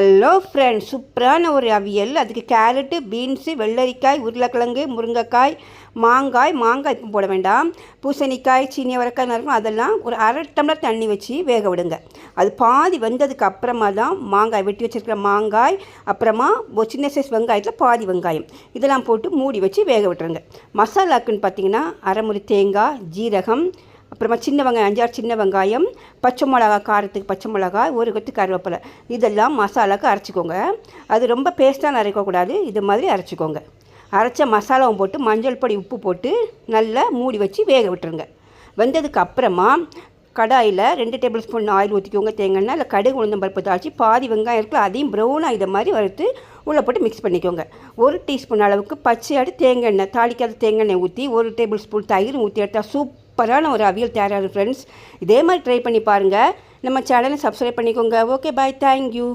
Hello friends சூப்பரான ஒரு அவியல். அதுக்கு கேரட்டு பீன்ஸு வெள்ளரிக்காய் உருளைக்கிழங்கு முருங்கைக்காய் மாங்காய் மாங்காய் இப்போ போட வேண்டாம். பூசணிக்காய் சீனி வரக்காய் இருக்கும் அதெல்லாம் ஒரு அரை டம்ளர் தண்ணி வச்சு வேக விடுங்க. அது பாதி வெந்ததுக்கு அப்புறமா தான் மாங்காய் வெட்டி வச்சுருக்கிற மாங்காய் அப்புறமா சின்ன சைஸ் வெங்காயத்தில் பாதி வெங்காயம். இதெல்லாம் போட்டு மூடி வச்சு வேக விட்டுருங்க. மசாலாக்குன்னு பார்த்தீங்கன்னா அரைமுறி தேங்காய் ஜீரகம் அப்புறமா சின்ன வெங்காயம் அஞ்சாறு சின்ன வெங்காயம் பச்சை மிளகா காரத்துக்கு பச்சை மிளகாய் ஒரு கொத்து கருவேப்பிலை. இதெல்லாம் மசாலாவுக்கு அரைச்சிக்கோங்க. அது ரொம்ப பேஸ்ட்டாக அரைக்கக்கூடாது இது மாதிரி அரைச்சிக்கோங்க. அரைச்ச மசாலாவும் போட்டு மஞ்சள் பொடி உப்பு போட்டு நல்லா மூடி வச்சு வேக விட்டுருங்க. வெந்ததுக்கு அப்புறமா கடாயில் ரெண்டு டேபிள் ஸ்பூன் ஆயில் ஊற்றிக்கோங்க தேங்காய் இல்லை கடுகு உளுந்தம் பருப்பு தாளிச்சு பாதி வெங்காயம் இருக்குல்ல அதையும் ப்ரௌனாக இதை மாதிரி வறுத்து உள்ளே போட்டு மிக்ஸ் பண்ணிக்கோங்க. ஒரு டீஸ்பூன் அளவுக்கு பச்சையாடு தேங்காய் எண்ணெய் தாளிக்காத தேங்காய் எண்ணெய் ஊற்றி ஒரு டேபிள் ஸ்பூன் தயிர் ஊற்றி எடுத்தால் சூப் சூப்பரான ஒரு அவியல் தயாராகுது ஃப்ரெண்ட்ஸ் இதே மாதிரி ட்ரை பண்ணி பாருங்கள் நம்ம சேனலை சப்ஸ்கிரைப் பண்ணிக்கோங்க. Okay bye thank you